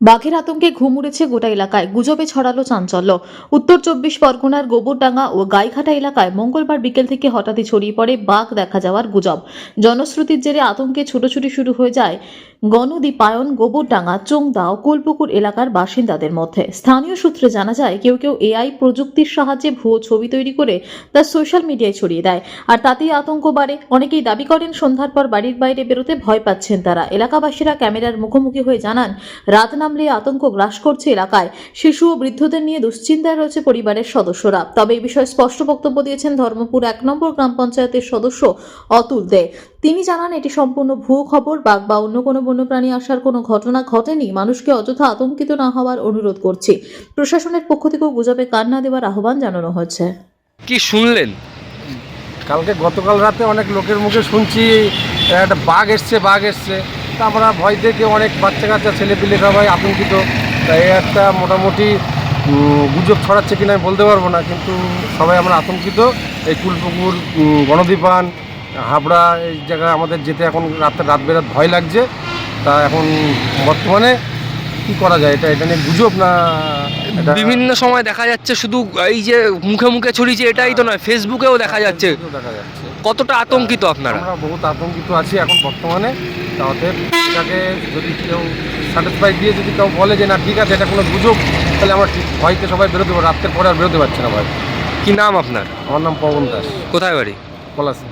বাঘের আতঙ্কে ঘুম উড়েছে গোটা এলাকায়। গুজবে ছড়ালো চাঞ্চল্য। উত্তর চব্বিশ পরগনার গোবরডাঙ্গা ও গাইঘাটা এলাকায় মঙ্গলবার বিকেল থেকে হঠাৎই ছড়িয়ে পড়ে বাঘ দেখা যাওয়ার গুজব। জনশ্রুতির জেরে আতঙ্কে ছুটোছুটি শুরু হয়ে যায় গণদীপায়ন, গোবরডাঙ্গা, চোংদা ও কুলপুকুর এলাকার বাসিন্দাদের মধ্যে। স্থানীয় সূত্রে জানা যায়, কেউ কেউ এআই প্রযুক্তির সাহায্যে ভুয়ো ছবি তৈরি করে তা সোশ্যাল মিডিয়ায় ছড়িয়ে দেয়। আর তাতেই আতঙ্ক বাড়ে। অনেকেই দাবি করেন, সন্ধ্যার পর বাড়ির বাইরে বেরোতে ভয় পাচ্ছেন তারা। এলাকাবাসীরা ক্যামেরার মুখোমুখি হয়ে জানান, রাত নামলে আতঙ্ক গ্রাস করছে এলাকায়। শিশু ও বৃদ্ধদের নিয়ে দুশ্চিন্তায় রয়েছে পরিবারের সদস্যরা। তবে এই বিষয়ে স্পষ্ট বক্তব্য দিয়েছেন ধর্মপুর এক নম্বর গ্রাম পঞ্চায়েতের সদস্য অতুল দে। তিনি জানান এটি সম্পূর্ণ ভুয়ো খবর বাঘ বা অন্য কোনো বন্যপ্রাণী আসার কোনো ঘটনা ঘটেনি। মানুষকে অযথা আতঙ্কিত না হওয়ার অনুরোধ করছি। প্রশাসনের পক্ষ থেকেও গুজবে কান না দেওয়ার আহ্বান জানানো হয়েছে কি শুনলেন? কালকে গতকাল রাতে অনেক লোকের মুখে শুনছি একটা বাঘ এসছে বাঘ এসছে। তা আমরা ভয় দেখে অনেক বাচ্চা কাচ্চা ছেলে পিলে সবাই আতঙ্কিত। তাই একটা মোটামুটি গুজব ছড়াচ্ছে কিনা আমি বলতে পারব না কিন্তু সবাই আমরা আতঙ্কিত। এই কুলপুকুর গণদীপান হাবড়া এই জায়গায় আমাদের যেতে এখন রাতে রাত বেরাত ভয় লাগছে। তা এখন বর্তমানে কি করা যায়? এটা এটা নিয়ে গুজব না বিভিন্ন সময় দেখা যাচ্ছে শুধু এই যে মুখে মুখে ছড়িয়েছে এটাই তো নয় ফেসবুকেও দেখা যাচ্ছে। দেখা যাচ্ছে। কতটা আতঙ্কিত আপনারা? আমরা বহুত আতঙ্কিত আছি এখন বর্তমানে। তাতে এটাকে যদি কেউ স্যাটিসফাই দিয়ে যদি কেউ বলে যে না ঠিক আছে এটা কোনো গুজব তাহলে আমরা ঠিক ভয়তে সবাই বেরোতে পারব। রাত্রের পরে আর বেরোতে পারছে না ভাই কি নাম আপনার? আমার নাম পবন দাস। কোথায় বাড়ি? পলাশি।